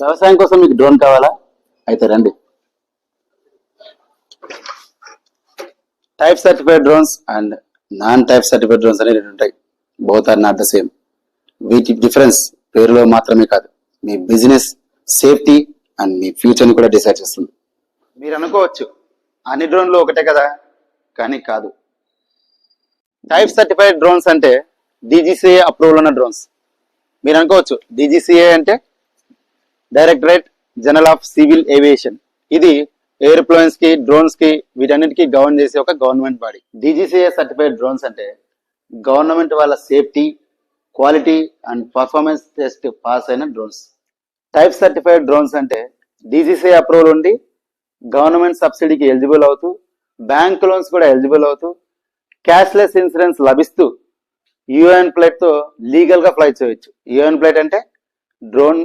వ్యవసాయం కోసం మీకు డ్రోన్ కావాలా? అయితే రండి. Type certified drones and non type certified drones అనేవి రెండు ఉంటాయి. Both are not the same వీటి డిఫరెన్స్ పేరులో మాత్రమే కాదు. మీ బిజినెస్ సేఫ్టీ అండ్ మీ ఫ్యూచర్ని కూడా డిసైడ్ చేస్తుంది. మీరు అనుకోవచ్చు అన్ని డ్రోన్లు ఒకటే కదా? కానీ కాదు. టైప్ సర్టిఫైడ్ డ్రోన్స్ అంటే డీజీసీఏ అప్రూవల్ ఉన్న డ్రోన్స్ మీరు అనుకోవచ్చు డీజీసీఏ అంటే directorate general of civil aviation. ఇది ఎయిర్ప్లేన్స్కి డ్రోన్స్కి వీటన్నిటికీ గవర్న్ చేసే ఒక government body. DGCA certified drones అంటే గవర్నమెంట్ వాళ్ళ safety quality and performance test pass అయిన డ్రోన్స్. టైప్ సర్టిఫైడ్ డ్రోన్స్ అంటే డీజీసీఏ అప్రూవల్ ఉండి గవర్నమెంట్ సబ్సిడీకి ఎలిజిబుల్ అవుతూ బ్యాంక్ లోన్స్ కూడా ఎలిజిబుల్ అవుతూ క్యాష్లెస్ ఇన్సూరెన్స్ లభిస్తూ యుఎన్ ప్లేట్తో తో లీగల్గా ఫ్లై చేయొచ్చు. యుఎన్ ప్లేట్ అంటే డ్రోన్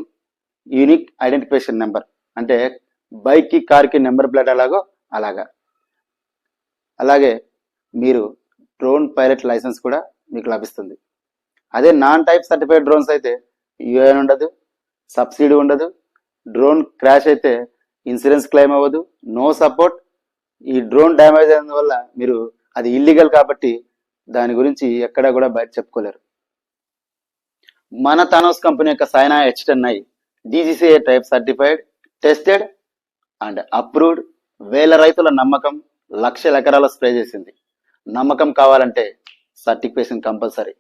యూనిక్ ఐడెంటిఫికేషన్ నెంబర్ అంటే బైక్కి కార్కి నెంబర్ ప్లేట్ అలాగో అలాగా. అలాగే మీరు డ్రోన్ పైలట్ లైసెన్స్ కూడా మీకు లభిస్తుంది. అదే నాన్ టైప్ సర్టిఫైడ్ డ్రోన్స్ అయితే యూఎన్ ఉండదు సబ్సిడీ ఉండదు డ్రోన్ క్రాష్ అయితే ఇన్సూరెన్స్ క్లెయిమ్ అవ్వదు నో సపోర్ట్ ఈ డ్రోన్ డ్యామేజ్ అయిన వల్ల మీరు అది ఇల్లీగల్ కాబట్టి దాని గురించి ఎక్కడా కూడా బయట చెప్పుకోలేరు. మన థానోస్ కంపెనీ యొక్క Saina H ten I DGCA type certified tested and approved వేల రైతుల నమ్మకం లక్షల ఎకరాల స్ప్రే చేసింది. నమ్మకం కావాలంటే సర్టిఫికేషన్ కంపల్సరీ